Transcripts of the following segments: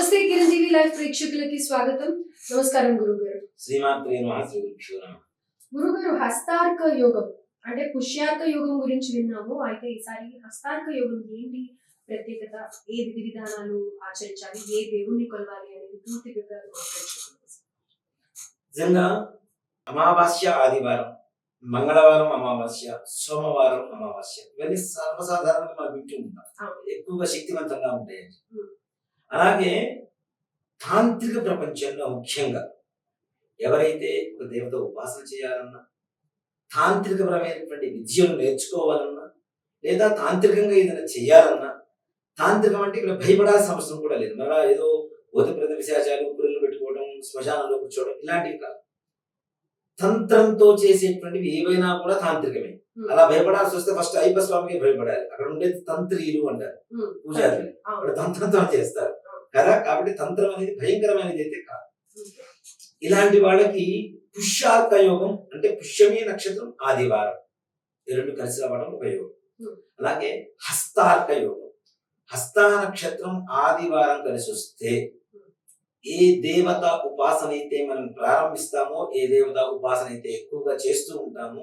నమస్తే TV live ప్రేక్షకులకి స్వాగతం. నమస్కారం గురువు గారు శ్రీమాత్రే నమః శ్రీ గురుభ్యో నమః. గురువు గారు హస్తార్క యోగం అంటే పుష్యార్క యోగం గురించి విన్నాము. అయితే ఈసారి హస్తార్క యోగం ఏంటి? ప్రత్యేకత ఏ విధి విధానాలు ఆచరించాలి? ఏ దేవుణ్ణి కొలవాలి అనేది పూర్తి వివరాలు. నిజంగా అమావాస్య ఆదివారం మంగళవారం అమావాస్య సోమవారం అమావాస్య ఇవన్నీ సర్వసాధారణంగా మనం వింటూ ఉంటాం. ఎక్కువగా శక్తివంతంగా ఉంటాయి. అలాగే తాంత్రిక ప్రపంచంలో ముఖ్యంగా ఎవరైతే ఒక దేవత ఉపాసన చేయాలన్నా తాంత్రికపరమైనటువంటి విద్యను నేర్చుకోవాలన్నా లేదా తాంత్రికంగా ఏదైనా చేయాలన్నా తాంత్రికం అంటే ఇక్కడ భయపడాల్సిన అవసరం కూడా లేదు. మళ్ళా ఏదో భూతప్రేత విశాచాలు పురులు పెట్టుకోవడం శ్మశానంలో కూర్చోవడం ఇలాంటివి కాదు. తంత్రంతో చేసేటువంటివి ఏవైనా కూడా తాంత్రికమే. అలా భయపడాల్సి వస్తే ఫస్ట్ అయ్యప్ప స్వామికి భయపడాలి. అక్కడ ఉండేది తంత్రీలు అంటారు. పూజారులు. అవును. అక్కడ తంత్రంతో చేస్తారు. కదా కాబట్టి తంత్రం అనేది భయంకరమైనది అయితే కాదు. ఇలాంటి వాళ్ళకి పుష్యార్క యోగం అంటే పుష్యమీ నక్షత్రం ఆదివారం. ఈ రెండు కలిసి రావడం ఒక యోగం అలాగే హస్తార్క యోగం. హస్త నక్షత్రం ఆదివారం కలిసి వస్తే ఏ దేవత ఉపాసన అయితే మనం ప్రారంభిస్తామో ఏ దేవత ఉపాసన అయితే ఎక్కువగా చేస్తూ ఉంటామో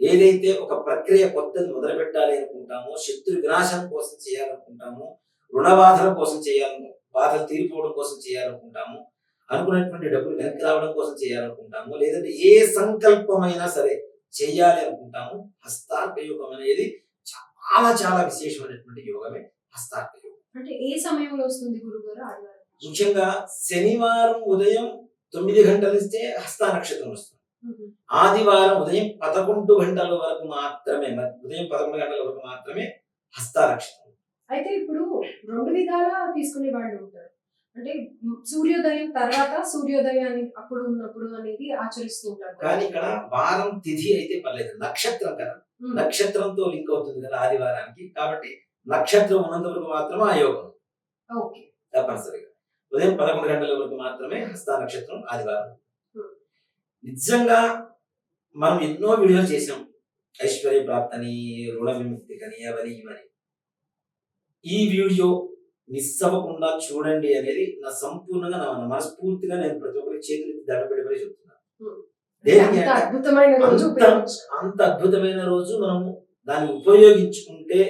ఏదైతే ఒక ప్రక్రియ కొత్తది మొదలు పెట్టాలి అనుకుంటామో శత్రు వినాశం కోసం చేయాలనుకుంటామో రుణబాధల కోసం చేయాలను బాధలు తీరిపోవడం కోసం చేయాలనుకుంటాము అనుకున్నటువంటి డబ్బులు వెనక్కి రావడం కోసం చేయాలనుకుంటాము లేదంటే ఏ సంకల్పమైనా సరే చేయాలి అనుకుంటాము. హస్తార్క యోగం అనేది చాలా చాలా విశేషమైనటువంటి యోగమే హస్తార్క యోగం అంటే ఏ సమయంలో వస్తుంది గురువు గారు ఆదివారం. ముఖ్యంగా శనివారం ఉదయం తొమ్మిది గంటలు ఇస్తే హస్త నక్షత్రం వస్తుంది. ఆదివారం ఉదయం పదకొండు గంటల వరకు మాత్రమే ఉదయం పదకొండు గంటల వరకు మాత్రమే హస్త నక్షత్రం. అయితే ఇప్పుడు రెండు విధాలా తీసుకునే వాళ్ళు ఉంటారు. అంటే సూర్యోదయం తర్వాత సూర్యోదయాన్ని అప్పుడు ఉన్నప్పుడు అనేది ఆచరిస్తూ ఉంటారు కానీ ఇక్కడ వారం తిథి అయితే పర్లేదు. నక్షత్రం కదా. నక్షత్రంతో లింక్ అవుతుంది కదా ఆదివారానికి. కాబట్టి నక్షత్రం ఉన్నంత వరకు మాత్రమే ఆ యోగం. ఓకే. తప్పనిసరిగా. ఉదయం పదకొండు గంటల వరకు మాత్రమే హస్త నక్షత్రం ఆదివారం. నిజంగా మనం ఎన్నో వీడియోలు చేసాం ఐశ్వర్య ప్రాప్తని రుణ విముక్తి కని అవని ఇవని. ఈ వీడియో మిస్ అవ్వకుండా చూడండి అనేది నా సంపూర్ణంగా నా మనస్ఫూర్తిగా నేను ప్రతి ఒక్కరికి చేతులు దండ పెట్టి మరీ చెప్తున్నాను అంత అద్భుతమైన రోజు అంత- ఉపయోగించుకో. అంత అద్భుతమైన రోజు మనము దాన్ని ఉపయోగించుకుంటే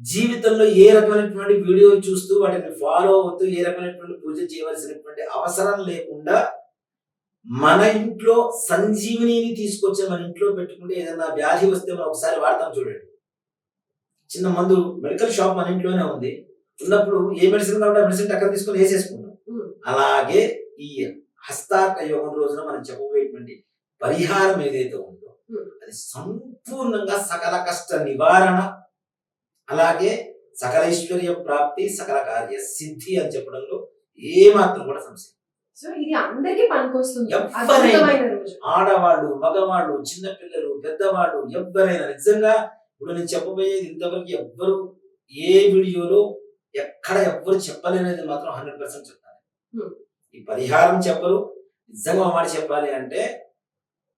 జీవితంలో ఏ రకమైనటువంటి వీడియోలు చూస్తూ వాటిని ఫాలో అవుతూ ఏ రకమైనటువంటి పూజ చేయవలసినటువంటి అవసరం లేకుండా మన ఇంట్లో సంజీవనిని తీసుకొచ్చి మన ఇంట్లో పెట్టుకుంటే ఏదైనా వ్యాధి వస్తే మనం ఒకసారి వాడతాం చూడండి చిన్న మందు మెడికల్ షాప్ మన ఇంట్లోనే ఉంది ఉన్నప్పుడు ఏ మెడిసిన్ కావాలంటే మెడిసిన్ అక్కడ తీసుకొని వేసేసుకుంటాం ఉమ్, అలాగే ఈ హస్తార్క యోగం రోజున మనం చెప్పబోయేటువంటి పరిహారం ఏదైతే ఉందో. అది సంపూర్ణంగా సకల కష్ట నివారణ అలాగే సకల ఐశ్వర్య ప్రాప్తి సకల కార్య సిద్ధి అని చెప్పడంలో ఏ మాత్రం కూడా లేదు. సో ఇది అందరికీ పనికొస్తుంది ఎవరైనా. ఆడవాళ్ళు మగవాళ్ళు చిన్నపిల్లలు పెద్దవాళ్ళు ఎవ్వరైనా నిజంగా ఇప్పుడు నేను చెప్పబోయేది ఇంతవరకు ఎవ్వరు ఏ వీడియోలో ఎక్కడ ఎవ్వరు చెప్పలేనిది మాత్రం హండ్రెడ్ పర్సెంట్ చెప్తాను. ఈ పరిహారం చెప్పరు నిజంగా మాట చెప్పాలి అంటే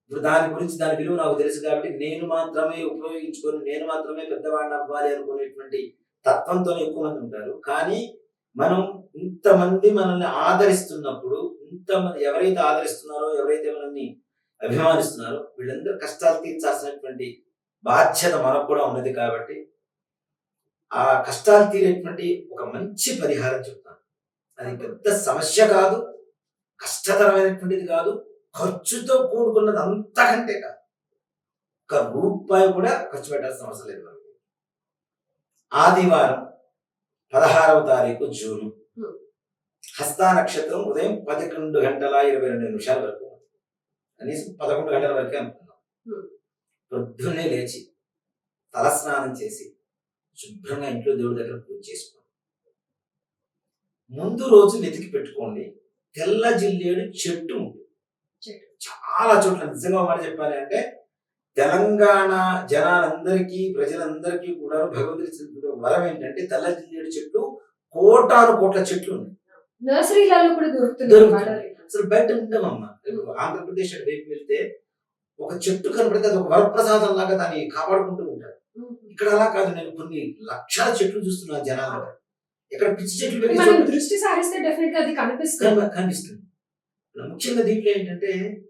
ఇప్పుడు దాని గురించి దాని విలువ నాకు తెలుసు కాబట్టి నేను మాత్రమే ఉపయోగించుకొని నేను మాత్రమే పెద్దవాడిని అవ్వాలి అనుకునేటువంటి తత్వంతో ఎక్కువ మంది ఉంటారు కానీ మనం ఇంతమంది మనల్ని ఆదరిస్తున్నప్పుడు ఇంతమంది ఎవరైతే ఆదరిస్తున్నారో ఎవరైతే మనల్ని అభిమానిస్తున్నారో వీళ్ళందరూ కష్టాలు తీర్చాల్సినటువంటి బాధ్యత మనకు కూడా ఉన్నది కాబట్టి ఆ కష్టాలు తీరేటువంటి ఒక మంచి పరిహారం చెప్తాను అది పెద్ద సమస్య కాదు కష్టతరమైనటువంటిది కాదు ఖర్చుతో కూడుకున్నది అంతకంటే కాదు ఒక రూపాయి కూడా ఖర్చు పెట్టాల్సిన అవసరం లేదు మనకి ఆదివారం పదహారవ తారీఖు జూన్. హస్తా నక్షత్రం ఉదయం పదకొండు గంటల ఇరవై రెండు నిమిషాల వరకు. కనీసం పదకొండు గంటల వరకే అనుకున్నాం. పొద్దున్నే లేచి తలస్నానం చేసి శుభ్రంగా ఇంట్లో దేవుడి దగ్గర పూజ చేసుకోండి. ముందు రోజు వెతికి పెట్టుకోండి. తెల్ల జిల్లేడు చెట్టు ఉంటుంది. చెట్టు. చాలా చోట్ల నిజంగా మాట చెప్పాలి అంటే తెలంగాణ జనాలందరికీ ప్రజలందరికీ కూడా భగవంతుడి వరం ఏంటంటే తెల్ల జిల్లేడు చెట్లు కోటాను కోట్ల చెట్లు ఉన్నాయి. నర్సరీలలో కూడా దొరుకుతుంది దొరుకుతుంది. అసలు బయట ఉండమమ్మా. ఆంధ్రప్రదేశ్ వైపు వెళ్తే ఒక చెట్టు కనపడితే అది ఒక వరప్రసాదం లాగా దాన్ని కాపాడుకుంటూ ఉంటారు ఇక్కడ అలా కాదు నేను కొన్ని లక్షల చెట్లు చూస్తున్నాను జనాలు. ఎక్కడ పిచ్చి చెట్లు దృష్టి సారిస్తే డెఫినెట్గా అది కనిపిస్తుంది. కనిప- కనిపిస్తుంది. ముఖ్యంగా దీంట్లో ఏంటంటే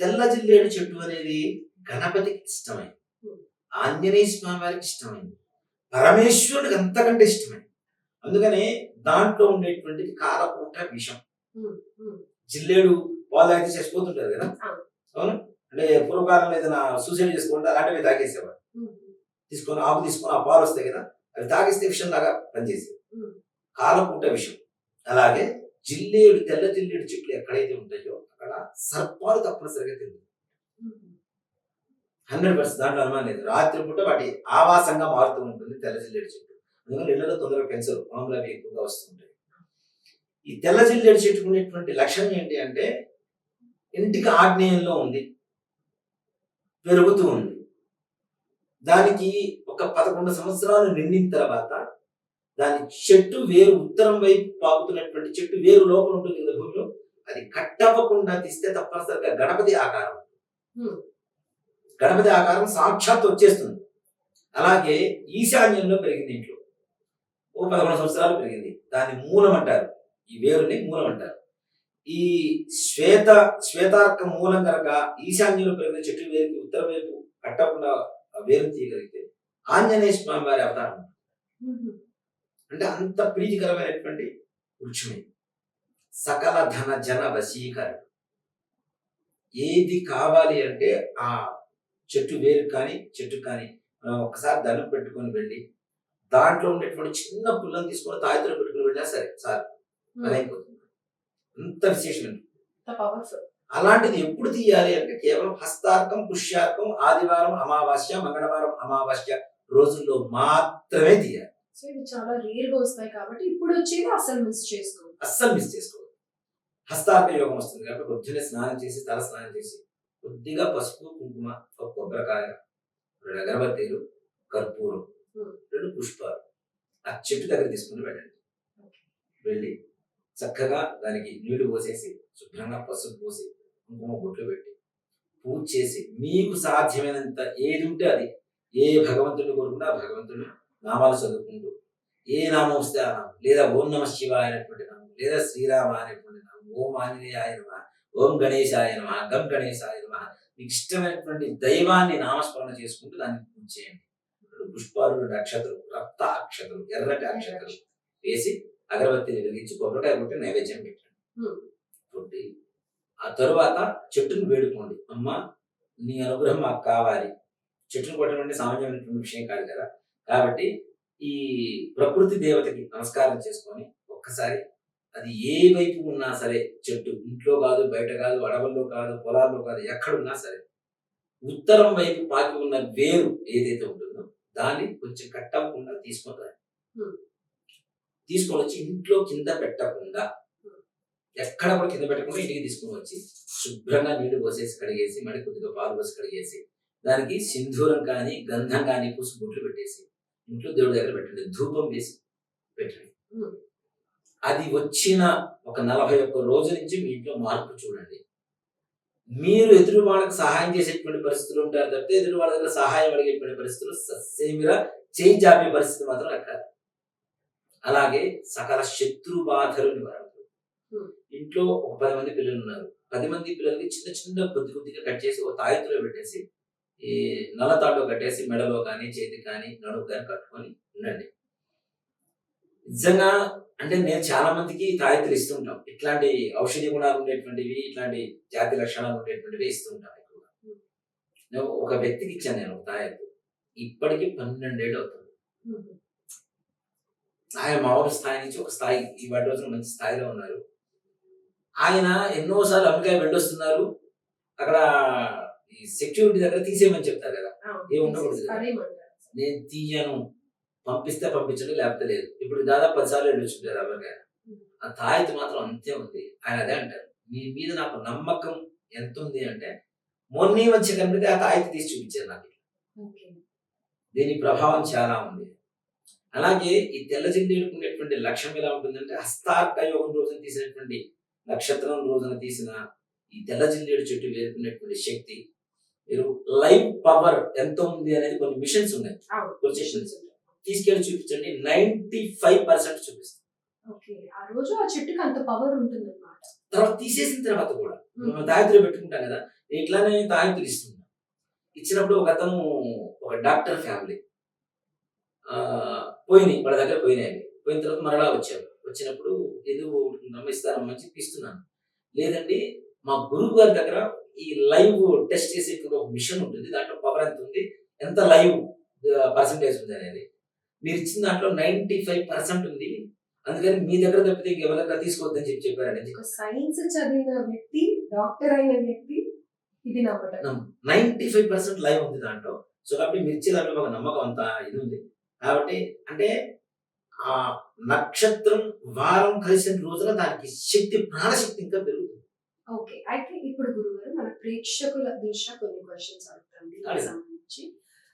తెల్ల జిల్లేడు చెట్టు అనేది గణపతికి ఇష్టమైంది. ఆంజనేయ స్వామి వారికి ఇష్టమైంది. పరమేశ్వరుడికి అంతకంటే ఇష్టమైంది. అందుకనే దాంట్లో ఉండేటువంటిది కాలపూట విషం. జిల్లేడు వాళ్ళు అయితే చచ్చిపోతుంటారు కదా. అవును. అంటే పూర్వకాలంలో ఏదైనా సూసైడ్ చేసుకుంటే అలాంటివి తాగేసేవారు ఉమ్, తీసుకొని ఆకు తీసుకొని ఆ పాలు వస్తాయి కదా అవి తాగిస్తే విషం లాగా పనిచేసేది. కాలపూట విషం. అలాగే జిల్లేడు తెల్ల జిల్లేడు చెట్లు ఎక్కడైతే ఉంటాయో అక్కడ సర్పాలు తప్పనిసరిగా ఉమ్. హండ్రెడ్ పర్సెంట్ దాంట్లో అనుమానం లేదు. రాత్రి పూట వాటి ఆవాసంగా మారుతూ ఉంటుంది తెల్ల జిల్లేడు చెట్టు. అందుకని ఇళ్ళలో తొందరగా పెంచరు మామూలుగా అవి ఎక్కువగా వస్తుంటాయి. ఈ తెల్ల జిల్లేడు చెట్టుకు ఉండేటువంటి లక్షణం ఏంటి అంటే ఇంటికి ఆగ్నేయంలో ఉంది. పెరుగుతూ ఉంది. దానికి ఒక పదకొండు సంవత్సరాలు నిండిన తర్వాత దాని చెట్టు వేరు ఉత్తరం వైపు పాకుతున్నటువంటి చెట్టు వేరు లోపల ఉంటుంది కదా భూమిలో అది కట్టవ్వకుండా తీస్తే తప్పనిసరిగా గణపతి ఆకారం. గణపతి ఆకారం సాక్షాత్ వచ్చేస్తుంది. అలాగే ఈశాన్యంలో పెరిగింది ఇంట్లో. ఓ పదకొండు సంవత్సరాలు పెరిగింది. దాని మూలం అంటారు. ఈ వేరుని మూలం అంటారు. ఈ శ్వేత శ్వేతార్క మూలం కనుక ఈశాన్యంలో పెరిగిన చెట్టు వేరుకి ఉత్తర వైపు కట్టకుండా వేరు తీయగలిగితే ఆంజనేయ స్వామి వారి అవతారం. అంటే అంత ప్రీతికరమైనటువంటి వృక్షమే. సకల ధన జన వశీకరణ. ఏది కావాలి అంటే ఆ చెట్టు వేరు కానీ చెట్టు కానీ మనం ఒక్కసారి దండం పెట్టుకొని వెళ్ళి దాంట్లో ఉండేటువంటి చిన్న పుల్లని తీసుకొని తాయితలో పెట్టుకుని వెళ్ళినా సరే సార్ పని అయిపోతుంది. అంత విశేషం పవర్ఫుల్ అలాంటిది ఎప్పుడు తీయాలి అంటే కేవలం హస్తార్కం పుష్యార్కం ఆదివారం అమావాస్య మంగళవారం అమావాస్య రోజుల్లో మాత్రమే తీయాలి. సో ఇవి చాలా రేర్గా వస్తాయి కాబట్టి ఇప్పుడు వచ్చేది అసలు మిస్ చేసుకోండి అస్సలు మిస్ చేసుకోవద్దు. హస్తార్క యోగం వస్తుంది కాబట్టి పొద్దున్నే స్నానం చేసి తల స్నానం చేసి కొద్దిగా పసుపు కుంకుమ ఒక కొబ్బరికాయ రెండు అగరబత్తీలు కర్పూరం. రెండు పుష్పాలు ఆ చెట్టు దగ్గర తీసుకుని వెళ్ళండి. వెళ్ళి చక్కగా దానికి నీళ్ళు పోసేసి శుభ్రంగా పసుపు పోసి కుంకుమ బొట్లు పెట్టి పూజ చేసి మీకు సాధ్యమైనంత ఏది ఉంటే అది. ఏ భగవంతుడిని కోరుకుంటే ఆ భగవంతుని నామాలు చదువుకుంటూ ఏ నామం వస్తే ఆ నామం లేదా ఓం నమ శివ అనేటువంటి నామం లేదా శ్రీరామ అనేటువంటి నామం ఓం ఆంజనేయ నమ ఓం గణేశాయ నమ గం గణేశాయ నమ మీకు ఇష్టమైనటువంటి దైవాన్ని నామస్మరణ చేసుకుంటూ దాన్ని పూజ చేయండి. పుష్పాలు అక్షతలు రక్త అక్షతలు ఎర్రటి అక్షతలు వేసి అగరబత్తిని వెలిగించి కొబ్బరికాయ కొట్టి నైవేద్యం పెట్టండి. కొట్టి ఆ తరువాత చెట్టును వేడుకోండి అమ్మ నీ అనుగ్రహం మాకు కావాలి చెట్టును కొట్టడం అంటే సామాన్యమైనటువంటి విషయం కాదు కదా కాబట్టి ఈ ప్రకృతి దేవతకి నమస్కారం చేసుకొని ఒక్కసారి అది ఏ వైపు ఉన్నా సరే చెట్టు ఇంట్లో కాదు బయట కాదు అడవుల్లో కాదు పొలాల్లో కాదు ఎక్కడున్నా సరే ఉత్తరం వైపు పాకి ఉన్న వేరు ఏదైతే ఉంటుందో దాన్ని కొంచెం కట్టకుండా. Hmm. తీసుకొని వచ్చి ఇంట్లో కింద పెట్టకుండా ఎక్కడ కూడా కింద పెట్టకుండా ఇంటికి తీసుకొని వచ్చి శుభ్రంగా నీళ్ళు పోసేసి కడిగేసి మళ్ళీ కొద్దిగా పాలు పోసి కడిగేసి దానికి సింధూరం కానీ గంధం కానీ పూసి బొట్లు పెట్టేసి ఇంట్లో దేవుడి దగ్గర పెట్టండి ధూపం వేసి పెట్టండి. అది వచ్చిన ఒక నలభై ఒక్క రోజు నుంచి మీ ఇంట్లో మార్పు చూడండి మీరు ఎదురు వాళ్ళకి సహాయం చేసేటువంటి పరిస్థితులు ఉంటారు తప్పితే ఎదురు వాళ్ళ దగ్గర సహాయం అడిగేటువంటి పరిస్థితులు ససేమిరా చేయి జాపే పరిస్థితి మాత్రం అక్కడ అలాగే సకల శత్రు బాధలు నివారణ Hmm. ఇంట్లో ఒక పది మంది పిల్లలు ఉన్నారు పది మంది పిల్లలకి చిన్న చిన్న కొద్ది కొద్దిగా కట్ చేసి ఒక తాయెత్తులో పెట్టేసి ఈ నల్ల తాడులో కట్టేసి మెడలో కానీ చేతికి కానీ నడుము కానీ కట్టుకొని ఉండండి. నిజంగా అంటే నేను చాలా మందికి తాయెత్తులు ఇస్తుంటాం ఇట్లాంటి ఔషధి గుణాలు ఉండేటువంటివి ఇట్లాంటి జాతి లక్షణాలు ఉండేటువంటివి ఇస్తుంటాం ఎక్కువగా. నేను ఒక వ్యక్తికి ఇచ్చాను నేను తాయెత్తు. ఇప్పటికి పన్నెండేళ్ళు అవుతుంది. ఉమ్. ఆయన మామూలు స్థాయి నుంచి ఒక స్థాయి ఈ వాటి రోజున మంచి స్థాయిలో ఉన్నారు. ఆయన ఎన్నోసార్లు అమెరికా వెళ్ళొస్తున్నారు. అక్కడ ఈ సెక్యూరిటీ దగ్గర తీసేయమని చెప్తారు కదా. అవును. ఏం ఉండకూడదు నేను తీయను పంపిస్తే పంపించండి లేకపోతే లేదు. ఇప్పుడు దాదాపు పదిసార్లు వెళ్ళొచ్చుంటారు అమెరికా ఆ తాయితీ మాత్రం అంతే ఉంది. ఆయన అదే అంటారు. మీ మీద నాకు నమ్మకం ఎంత ఉంది అంటే మొన్నీ వచ్చే కనిపితే ఆ తాయితీ తీసి చూపించారు నాకు. దీని ప్రభావం చాలా ఉంది. అలాగే ఈ తెల్ల జిల్లేడుకు ఉండేటువంటి లక్ష్యం ఎలా ఉంటుందంటే హస్తార్క యోగం రోజున తీసినటువంటి నక్షత్రం రోజున తీసిన ఈ తెల్ల జిల్లేడు చెట్టు వేరుకునేటువంటి శక్తి మీరు లైవ్ పవర్ ఎంత ఉంది అనేది కొన్ని మిషన్స్ ఉన్నాయి. Positions. తీసుకెళ్ళి చూపించండి. నైన్టీ ఫైవ్ పర్సెంట్ చూపిస్తుంది ఆ రోజు ఆ చెట్టుకి అంత పవర్ ఉంటుంది అనమాట తర్వాత తీసేసిన తర్వాత కూడా మనం తాయెత్తులు పెట్టుకుంటాం కదా నేను ఇట్లానే తాయెత్తులు ఇస్తున్నాను. ఇచ్చినప్పుడు ఒక అతను ఒక డాక్టర్ ఫ్యామిలీ ఆ, పోయినాయి వాళ్ళ దగ్గర పోయినాయి. పోయిన తర్వాత మరలా వచ్చారు. వచ్చినప్పుడు ఎందుకు నమ్మిస్తారమ్మని చెప్పి ఇస్తున్నాను. లేదండి మా గురువు గారి దగ్గర ఈ లైవ్ టెస్ట్ చేసేటువంటి ఒక మిషన్ ఉంటుంది. దాంట్లో పవర్ ఎంత ఉంది? ఎంత లైవ్ పర్సంటేజ్ ఉంది అనేది. మీరు ఇచ్చిన దాంట్లో నైన్టీ ఫైవ్ పర్సెంట్ ఉంది. అందుకని మీ దగ్గర తప్పితే ఇంకెవరి దగ్గర తీసుకోవద్దని చెప్పి చెప్పారండి సైన్స్ చదివిన వ్యక్తి డాక్టర్ అయిన వ్యక్తి ఇది నమ్మటం. నైన్టీ ఫైవ్ పర్సెంట్ లైవ్ ఉంది దాంట్లో. సో కాబట్టి మిర్చి దాంట్లో ఒక నమ్మకం అంత ఇది ఉంది. కాబట్టి అంటే ఆ నక్షత్రం వారం కలిసిన రోజున దానికి శక్తి ప్రాణశక్తి ఇంకా పెరుగుతుంది. ఓకే. అయితే ఇప్పుడు గురుగారు మన ప్రేక్షకుల దృష్ట్యా కొన్ని క్వశ్చన్స్ అడుగుతాం దీనికి. సంబంధించి.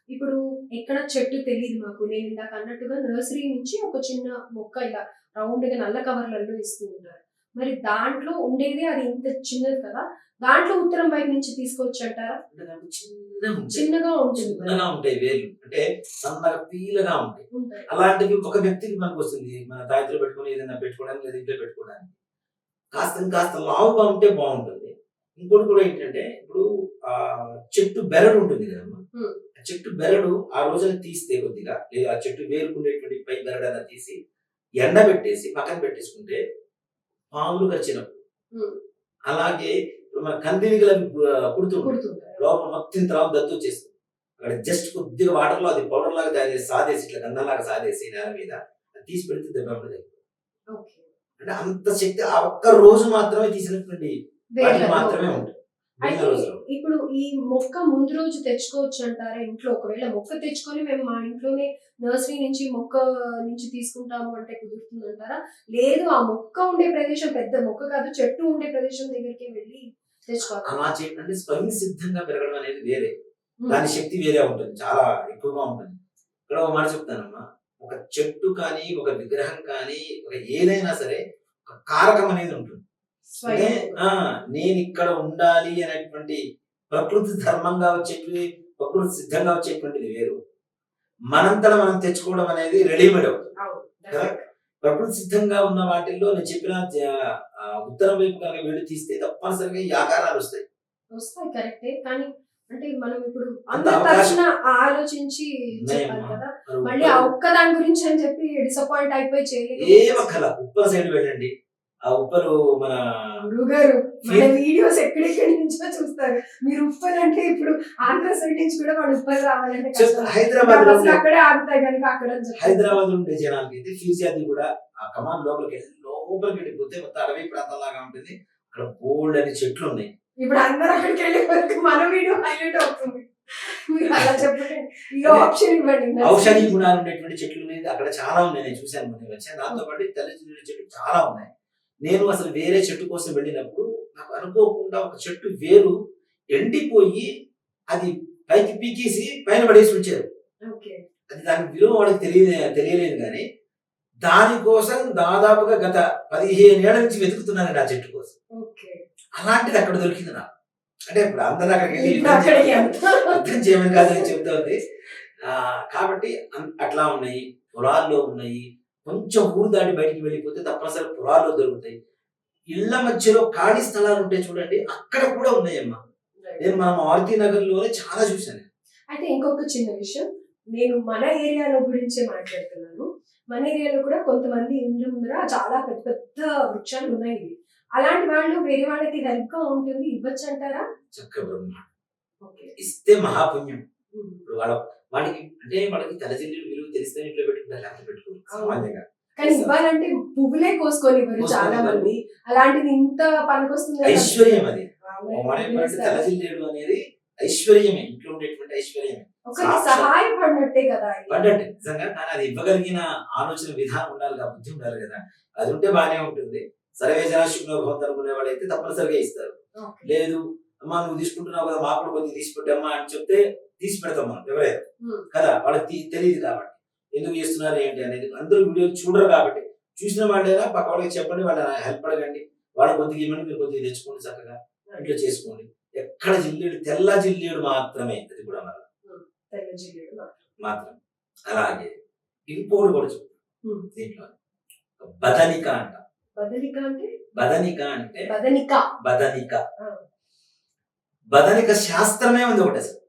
ఇప్పుడు ఎక్కడ చెట్టు తెలియదు మాకు. నేను ఇందాక అన్నట్టుగా నర్సరీ నుంచి ఒక చిన్న మొక్క ఇలా రౌండ్గా నల్ల కవర్లలో ఇస్తూ ఉంటారు. మరి దాంట్లో ఉండేది అది ఇంత చిన్నది కదా? దాంట్లో ఉత్తరం బయట నుంచి దాంట్లో చిన్నగా ఉంటుంది. చిన్నగా ఉంటాయి వేలు అంటే సన్నగా పీలగా ఉంటాయి. అలాంటివి ఒక వ్యక్తికి మనకు వస్తుంది. మన తాయిత్లో పెట్టుకొని ఏదైనా పెట్టుకోవడానికి లేదా ఇంట్లో పెట్టుకోవడానికి. కాస్త కాస్త లావుగా ఉంటే బాగుంటుంది. ఇంకోటి కూడా ఏంటంటే ఇప్పుడు ఆ చెట్టు బెరడు ఉంటుంది కదమ్మా. ఆ చెట్టు బెరడు ఆ రోజున తీస్తే కొద్దిగా లేదా ఆ చెట్టు వేరుకునేటువంటి పై బెరడన తీసి ఎండబెట్టేసి పక్కన పెట్టేసుకుంటే పాములు కరిచినప్పుడు. అలాగే మన పుడుతుంటాయి పుడుతుంటారు లోపల మొత్తం తర్వాత దత్తు వచ్చేస్తుంది. అక్కడ జస్ట్ కొద్దిగా వాటర్లో అది పౌడర్ లాగా తయారు సాదేసి ఇట్లా గంధం లాగా సాదేసి నేల మీద అది తీసి పెడితే దెబ్బ అంటే అంత శక్తి ఆ ఒక్క రోజు మాత్రమే తీసినటువంటి మాత్రమే ఉంటుంది. అయితే ఇప్పుడు ఈ మొక్క ముందు రోజు తెచ్చుకోవచ్చు అంటారా ఇంట్లో? ఒకవేళ మొక్క తెచ్చుకొని మేము మా ఇంట్లోనే నర్సరీ నుంచి మొక్క నుంచి తీసుకుంటాము అంటే కుదురుతుంది అంటారా లేదు ఆ మొక్క ఉండే ప్రదేశం పెద్ద మొక్క కాదు చెట్టు ఉండే ప్రదేశం దగ్గరికి వెళ్ళి తెచ్చుకోవాలి. అలా చేయడం అంటే స్వయం సిద్ధంగా పెరగడం అనేది వేరే. దాని శక్తి వేరే ఉంటుంది. చాలా ఎక్కువగా ఉంటుంది. ఇక్కడ ఒక మాట చెప్తానమ్మా. ఒక చెట్టు కానీ ఒక విగ్రహం కానీ ఒక ఏదైనా సరే ఒక కారకం అనేది ఉంటుంది. నేను ఇక్కడ ఉండాలి అనేటువంటి ప్రకృతి ధర్మంగా వచ్చేటివి ప్రకృతి సిద్ధంగా వచ్చేటువంటిది వేరు. మనంతట మనం తెచ్చుకోవడం అనేది రెడీమేడ్ అవుతుంది. ప్రకృతి సిద్ధంగా ఉన్న వాటిల్లో నేను చెప్పిన ఉత్తరం వైపు కనుక వెళ్ళి తీస్తే తప్పనిసరిగా ఈ ఆకారాలు వస్తాయి. వస్తాయి కరెక్టే. కానీ అంటే మనం ఇప్పుడు అందరి తరచున ఆలోచించి చెప్పాలి. కదా. మళ్ళీ ఆ ఒక్క దాని గురించి అని చెప్పి డిసప్పాయింట్ అయిపోయి ఏ చేయలేదు ఒక్కల ఉప్పల సైడ్ వెళ్ళండి. ఆ ఉప్పలు మన గురుగారు మన వీడియోస్ ఎక్కడెక్కడి నుంచో చూస్తారు. మీరు ఉప్పల్ అంటే ఇప్పుడు ఆంధ్ర సైడ్ నుంచి కూడా వాళ్ళు ఉప్పల్ రావాలంటే. హైదరాబాద్ అక్కడే ఆగుతాయి కనుక అక్కడ. హైదరాబాద్ ఉండే జనాలకి అయితే ఫిర్యాదు కూడా ఆ కమాన్ లోపలికి లోపలికి వెళ్ళిపోతే మొత్తం అడవి ప్రాంతం లాగా ఉంటుంది. అక్కడ బోల్డ్ అని చెట్లు ఉన్నాయి. ఇప్పుడు అందరూ అక్కడికి వెళ్ళే వరకు మన వీడియో హైలైట్ అవుతుంది. మీరు అలా చెప్పండి. ఈ ఆప్షన్ ఇవ్వండి. ఔషధి గుణాలు ఉండేటువంటి చెట్లు అనేది అక్కడ చాలా ఉన్నాయి. నేను చూశాను మొన్న వచ్చాను దాంతో పాటు తెల్ల చెట్లు చాలా ఉన్నాయి. నేను అసలు వేరే చెట్టు కోసం వెళ్ళినప్పుడు నాకు అనుకోకుండా ఒక చెట్టు వేరు ఎండిపోయి అది పైకి పీకేసి పైన పడేసి ఉంచారు. అది దాని విలువ వాడికి తెలియలే తెలియలేదు కానీ దానికోసం దాదాపుగా గత పదిహేను ఏళ్ళ నుంచి వెతుకుతున్నాను ఆ చెట్టు కోసం. అలాంటిది అక్కడ దొరికింది నాకు. అంటే ఇప్పుడు అందరూ అక్కడికి వెళ్ళి యుద్ధం చేయమని కాదని చెబుతోంది ఆ, కాబట్టి అట్లా ఉన్నాయి. పొలాల్లో ఉన్నాయి. కొంచెం ఊరు దాటి బయటికి వెళ్ళిపోతే తప్పనిసరి పొలాల్లో దొరుకుతాయి. ఇళ్ళ మధ్యలో ఖాళీ స్థలాలు ఉంటాయి చూడండి అక్కడ కూడా ఉన్నాయమ్మా. నేను మన మారుతి నగర్లోనే చాలా చూశాను. అయితే ఇంకొక చిన్న విషయం నేను మన ఏరియాలో గురించే మాట్లాడుతున్నాను. మన ఏరియాలో కూడా కొంతమంది ఇండ్ల ముందర చాలా పెద్ద పెద్ద వృక్షాలు ఉన్నాయి. అలాంటి వాళ్ళు వేరే వాళ్ళకి హెల్ప్గా ఉంటుంది ఇవ్వచ్చు అంటారా చక్కగా బ్రహ్మ ఓకే. ఇస్తే మహాపుణ్యం. ఇప్పుడు వాళ్ళ వాడికి అంటే వాళ్ళకి తలజిల్లులు విలువ తెలిస్తే ఇంట్లో పెట్టుకుంటారు లేకపోతే పెట్టుకోరు. సామాన్యంగా. కానీ ఇవ్వాలంటే పువ్వులే కోసుకొని ఇవ్వరు చాలా. మంది. అలాంటిది ఇంత పనికొస్తుంది ఐశ్వర్యం అది. తలజిల్లేడు అనేది ఐశ్వర్యమే. ఇంట్లో ఉండేటువంటి ఐశ్వర్యమే. సహాయపడినట్టే కదా ఇది. పడ్డండి నిజంగా కానీ అది ఇవ్వగలిగిన ఆలోచన విధానం ఉండాలి కదా బుద్ధి ఉండాలి కదా. అది ఉంటే బాగానే ఉంటుంది. సర్వే జనాశుకులో భవంతు అనుకునే వాళ్ళైతే తప్పనిసరిగా ఇస్తారు. లేదు అమ్మా నువ్వు తీసుకుంటున్నావు కదా మాకు కూడా కొద్దిగా తీసి పెట్టమ్మా అని చెప్తే తీసి పెడతాం మనం ఎవరైనా. కదా వాళ్ళకి తెలియదు కాబట్టి. ఎందుకు చేస్తున్నారు ఏంటి అనేది అందరూ వీడియో చూడరు కాబట్టి. చూసిన వాళ్ళైనా పక్క వాళ్ళకి చెప్పండి వాళ్ళ హెల్ప్ అడగండి. వాళ్ళ కొద్దిగా ఇవ్వండి మీరు కొద్దిగా తెచ్చుకోండి చక్కగా. ఇంట్లో చేసుకోండి. ఎక్కడ జిల్లేడు తెల్ల జిల్లేడు మాత్రమే అది కూడా మన. మాత్రం. అలాగే ఇంకోటి కూడా Hmm. దీంట్లో బదనిక అంట. బదలిక అంటే? బదనిక అంటే బదనిక. బదనిక. బదనిక శాస్త్రమే ఉంది ఒకటి అసలు.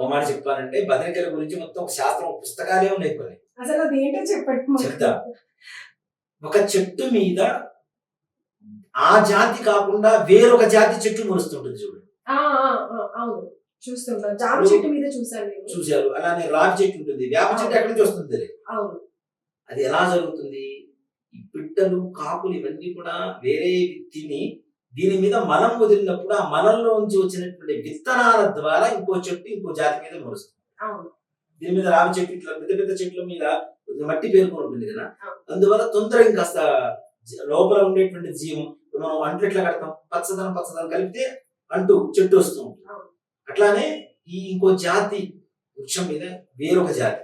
ఓ మాట చెప్పాలంటే బదనికల గురించి మొత్తం ఒక శాస్త్రం పుస్తకాలే ఉన్నాయి కొన్ని. అసలు అది ఏంటో చెప్పండి. చెప్తా. ఒక చెట్టు మీద ఆ జాతి కాకుండా వేరొక జాతి చెట్టు మురుస్తుంటుంది చూడు. ఆ, ఆ, ఆ, అవును. చూస్తుంటాం. జామ చెట్టు మీద చూసాను చూశారు. అలానే రావి చెట్టు ఉంటుంది. వేప చెట్టు ఎక్కడి నుంచి వస్తుంది. అవును. అది ఎలా జరుగుతుంది? ఈ పిట్టలు కాకులు ఇవన్నీ కూడా వేరే తిని దీని మీద మలం వదిలినప్పుడు ఆ నుంచి వచ్చినటువంటి విత్తనాల ద్వారా ఇంకో చెట్టు ఇంకో జాతి మీద మురుస్తుంది అవును. దీని మీద రావి చెట్టు ఇట్లా పెద్ద పెద్ద చెట్ల మీద మట్టి పేరుకొని ఉంటుంది కదా. అందువల్ల తొందరగా ఇంకాస్త జ- లోపల ఉండేటువంటి జీవం మనం అంట్లు ఎట్లా కడతాం? పచ్చదనం పచ్చదనం కలిపితే అంటూ చెట్టు వస్తూ ఉంటుంది. అట్లానే ఈ ఇంకో జాతి వృక్షం మీద వేరొక జాతి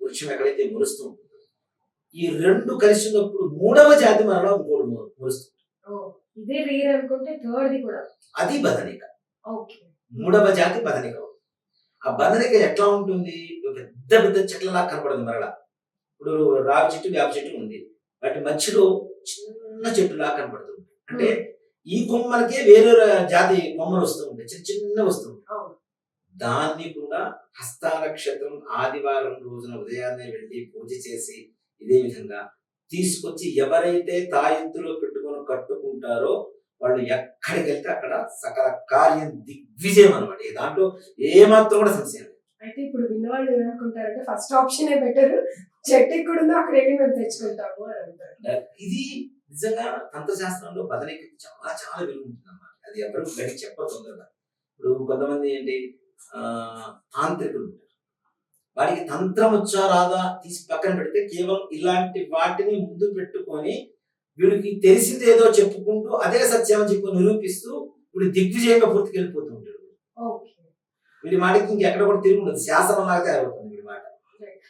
వృక్షం ఎక్కడైతే మురుస్తూ ఉంటుందో ఈ రెండు కలిసి ఉన్నప్పుడు మూడవ జాతి మరలా ఇంకోటి ము- మురుస్తుంది ఓ, ఇదే రేర్ అనుకుంటే థర్డ్ ది కూడా. అది బదనిక మూడవ జాతి బదనిక ఆ బదనిక ఎట్లా ఉంటుంది? పెద్ద పెద్ద చెట్లలా కనపడదు మరలా. ఇప్పుడు రావి చెట్టు వేప చెట్టు ఉంది. వాటి మధ్యలో చిన్న చెట్టులా కనపడుతుంది. అంటే ఈ కొమ్మలకే వేరే జాతి కొమ్మలు వస్తూ ఉంటాయి. చిన్న చిన్న వస్తూ ఉంటాయి. దాన్ని కూడా హస్త నక్షత్రం ఆదివారం రోజున ఉదయాన్నే వెళ్ళి పూజ చేసి ఇదే విధంగా తీసుకొచ్చి ఎవరైతే తాయెత్తులో పెట్టుకొని కట్టుకుంటారో వాళ్ళు ఎక్కడికి వెళ్తే అక్కడ సకల కార్యం దిగ్విజయం అనమాట దాంట్లో ఏమాత్రం కూడా సమస్య లేదు. అయితే ఇప్పుడు విన్నవాళ్ళు ఏమనుకుంటారంటే ఫస్ట్ ఆప్షన్ ఏ బెటర్ చెట్టు ఎక్కడ ఉందో అక్కడ వెళ్ళి మేము తెచ్చుకుంటాము అని అంటారు. ఇది నిజంగా తంత్రశాస్త్రంలో బదలికి చాలా చాలా విలువ ఉంటుంది అన్నమాట. అది ఎవరు బయటకు చెప్పరు తొందరగా. ఇప్పుడు కొంతమంది ఏంటి ఆ తాంత్రికులు ఉంటారు. వాడికి తంత్రం వచ్చా రాదా తీసి పక్కన పెడితే కేవలం ఇలాంటి వాటిని ముందు పెట్టుకొని వీడికి తెలిసింది ఏదో చెప్పుకుంటూ అదే సత్యం అని చెప్పి నిరూపిస్తూ వీడు దిగ్విజయంగా పూర్తికి వెళ్ళిపోతూ ఉంటాడు వీడి మాటకి ఇంకెక్కడ కూడా తిరిగి ఉండదు. శాసనం లాగా తయారవుతుంది వీడి మాట.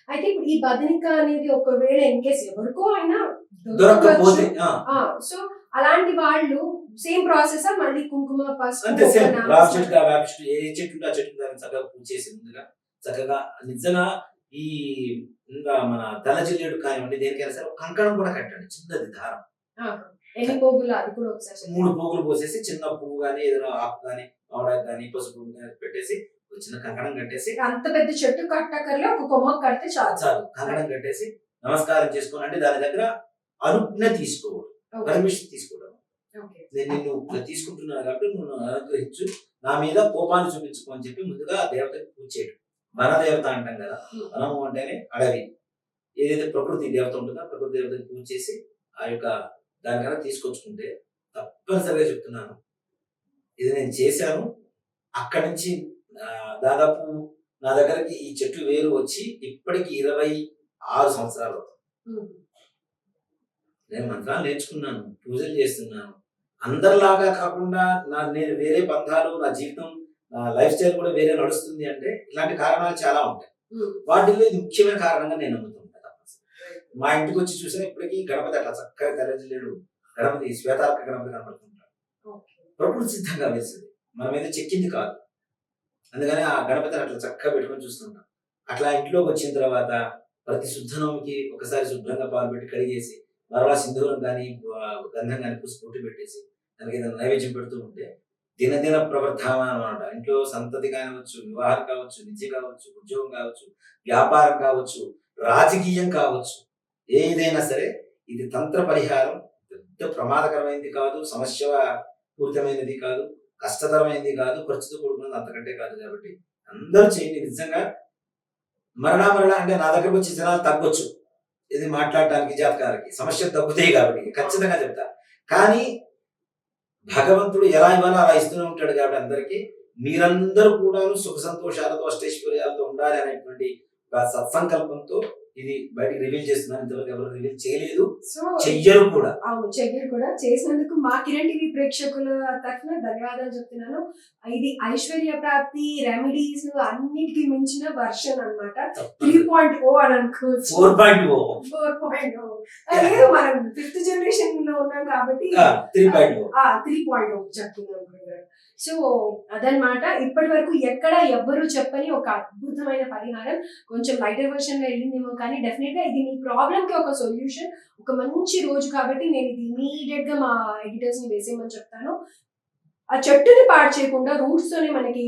అయితే ఈ బదనిక అనేది ఒకవేళ ఇన్ కేస్ ఎవరికో అయినా దొరకకపోతే సో అలాంటి వాళ్ళు సేమ్ ప్రాసెస్ మళ్ళీ కుంకుమ అంతే సేమ్ రావి చెట్టు వేప చెట్టు ఏ చెట్టు ఆ చెట్టు దాన్ని చక్కగా పూజ చేసి ముందుగా చక్కగా నిజంగా ఈ ఇంకా మన తెల్లజిల్లేడు కానివ్వండి దేనికైనా సరే కంకణం కూడా కట్టండి. చిన్నది దారం. ఎన్ని పోగులు అది కూడా ఒకసారి. మూడు పోగులు పోసేసి చిన్న పువ్వు కానీ ఏదైనా ఆకు కానీ ఆవడాకు కానీ పసుపు పెట్టేసి చిన్న కంకణం కట్టేసి అంత పెద్ద చెట్టు కట్టకర్లో ఒక కొమ్మ కడితే చాలు చాలు కంకణం కట్టేసి నమస్కారం చేసుకొని అంటే దాని దగ్గర అనుజ్ఞ తీసుకోవడం. పర్మిషన్ తీసుకోవడం. నేను నిన్ను తీసుకుంటున్నాను కాబట్టి నువ్వు అనుగ్రహించు నా మీద కోపాన్ని చూపించుకో అని చెప్పి ముందుగా దేవతకి పూజ చేయడం వనదేవత అంటాం కదా. వనము అంటేనే అడవి ఏదైతే ప్రకృతి దేవత ఉంటుందో ప్రకృతి దేవతకి పూజ చేసి ఆ యొక్క దానికన్నా తీసుకొచ్చుకుంటే తప్పనిసరిగా చెప్తున్నాను. ఇది నేను చేశాను. అక్కడి నుంచి దాదాపు నా దగ్గరికి ఈ చెట్టు వేరు వచ్చి ఇప్పటికి ఇరవై ఆరు సంవత్సరాలు. నేను మంత్రాలు నేర్చుకున్నాను పూజలు చేస్తున్నాను. అందరిలాగా కాకుండా నా నేను వేరే బంధాలు నా జీవితం నా లైఫ్ స్టైల్ కూడా వేరే నడుస్తుంది అంటే ఇలాంటి కారణాలు చాలా ఉంటాయి. వాటిల్లో ఇది ముఖ్యమైన కారణంగా నేను నమ్ముతుంటాను మా ఇంటికి వచ్చి చూసినా ఇప్పటికీ గణపతి అట్లా చక్కగా తెల్లజిల్లేడు గణపతి శ్వేతార్క గణపతి కనపడుతుంటాడు. ప్రకృతి సిద్ధంగా వేసింది. మనం ఏదో చెక్కింది కాదు. అందుకని ఆ గణపతిని అట్లా చక్కగా పెట్టుకొని చూస్తుంటాం. అట్లా ఇంట్లోకి వచ్చిన తర్వాత ప్రతి శుద్ధనోమికి ఒకసారి శుభ్రంగా పాలు పెట్టి కడిగేసి మరలా సింధూరం కానీ గంధం కానీ పూసి పొట్టు పెట్టేసి దానికి ఏదైనా నైవేద్యం పెడుతూ ఉంటే దినదిన ప్రవర్ధమానం అనమాట ఇంట్లో సంతతి కావచ్చు వివాహం కావచ్చు విద్య కావచ్చు ఉద్యోగం కావచ్చు వ్యాపారం కావచ్చు రాజకీయం కావచ్చు ఏదైనా సరే ఇది తంత్ర పరిహారం. పెద్ద ప్రమాదకరమైనది కాదు సమస్య పూరితమైనది కాదు కష్టతరమైనది కాదు ఖర్చుతో కూడుకున్నది అంతకంటే కాదు కాబట్టి అందరూ చేయండి. నిజంగా మరణామరణ అంటే నా దగ్గరకు వచ్చి జనాలు తగ్గొచ్చు. ఇది మాట్లాడటానికి జాతకాలకి సమస్యలు తగ్గుతాయి కాబట్టి ఖచ్చితంగా చెప్తా. కానీ భగవంతుడు ఎలా ఇవ్వాలో అలా ఇస్తూనే ఉంటాడు కాబట్టి అందరికీ మీరందరూ కూడా సుఖ సంతోషాలతో అష్టైశ్వర్యాలతో ఉండాలి అనేటువంటి సత్సంకల్పంతో ఇది బయటికి రివీల్ చేస్తున్నాను ఇంతవరకు ఎవరు రివీల్ చేయలేదు. సో చెయ్యరు కూడా. అవును చెయ్యరు కూడా. చేసినందుకు మా కిరణ్ టీవీ ప్రేక్షకుల తరఫున ధన్యవాదాలు చెప్తున్నాను. ఇది ఐశ్వర్య ప్రాప్తి రెమెడీస్ అన్నిటికీ మించిన వర్షన్ అన్నమాట. త్రీ పాయింట్ ఓ అని అనుకోవచ్చు. Four point O four point O లేదు మనం ఫిఫ్త్ జనరేషన్లో ఉన్నాం కాబట్టి త్రీ పాయింట్ ఓ ఆ త్రీ పాయింట్ ఒకటి చెప్తున్నాం సో అదనమాట ఇప్పటి వరకు ఎక్కడ ఎవ్వరూ చెప్పని ఒక అద్భుతమైన పరిహారం. కొంచెం లైటర్ వర్షన్లో వెళ్ళిందేమో కానీ డెఫినెట్గా ఇది మీ ప్రాబ్లమ్కి ఒక సొల్యూషన్ ఒక మంచి రోజు కాబట్టి నేను ఇది ఇమీడియట్గా మా ఎడిటర్స్ని వేసేయమని చెప్తాను. ఆ చెట్టుని పాడు చేయకుండా రూట్స్ తోనే మనకి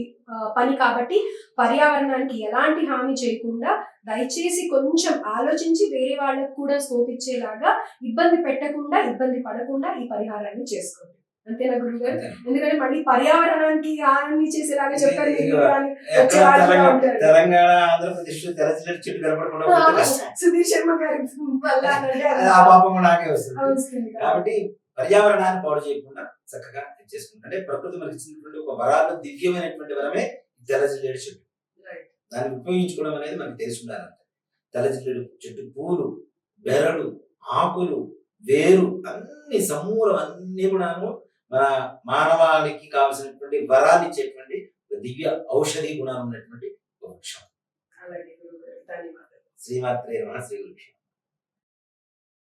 పని కాబట్టి పర్యావరణానికి ఎలాంటి హాని చేయకుండా దయచేసి కొంచెం ఆలోచించి వేరే వాళ్ళకు కూడా స్కోప్ ఇచ్చేలాగా ఇబ్బంది పెట్టకుండా ఇబ్బంది పడకుండా ఈ పరిహారాన్ని చేసుకోండి. అంతేనా గురుగారు. ఎందుకంటే మళ్ళీ పర్యావరణానికి హాని చేసేలాగా చెప్పారు కూడా తెలంగాణ ఆంధ్రప్రదేశ్ చెట్టు కనపడకుండా. సుధీర్ శర్మ గారి వల్ల ఆ పాపం కూడా నాకే వస్తుంది. కాబట్టి పర్యావరణాన్ని పాడు చేయకుండా చక్కగా చేసుకుంటాం అంటే ప్రకృతి మనకి ఇచ్చినటువంటి ఒక వరాలు దివ్యమైనటువంటి వరమే తెల్లజిల్లేడు చెట్టు. దాన్ని ఉపయోగించుకోవడం అనేది మనకి తెలిసి ఉండాలంటే తెల్లజిల్లేడు చెట్టు పూలు బెరడు ఆకులు వేరు అన్ని సమూలం అన్ని కూడాను మన మానవాళికి కావలసినటువంటి వరాలు ఇచ్చేటువంటి ఒక దివ్య ఔషధి గుణాలు ఉన్నటువంటి ఒక వృక్షం. శ్రీమాత్రే నమః శ్రీ గురు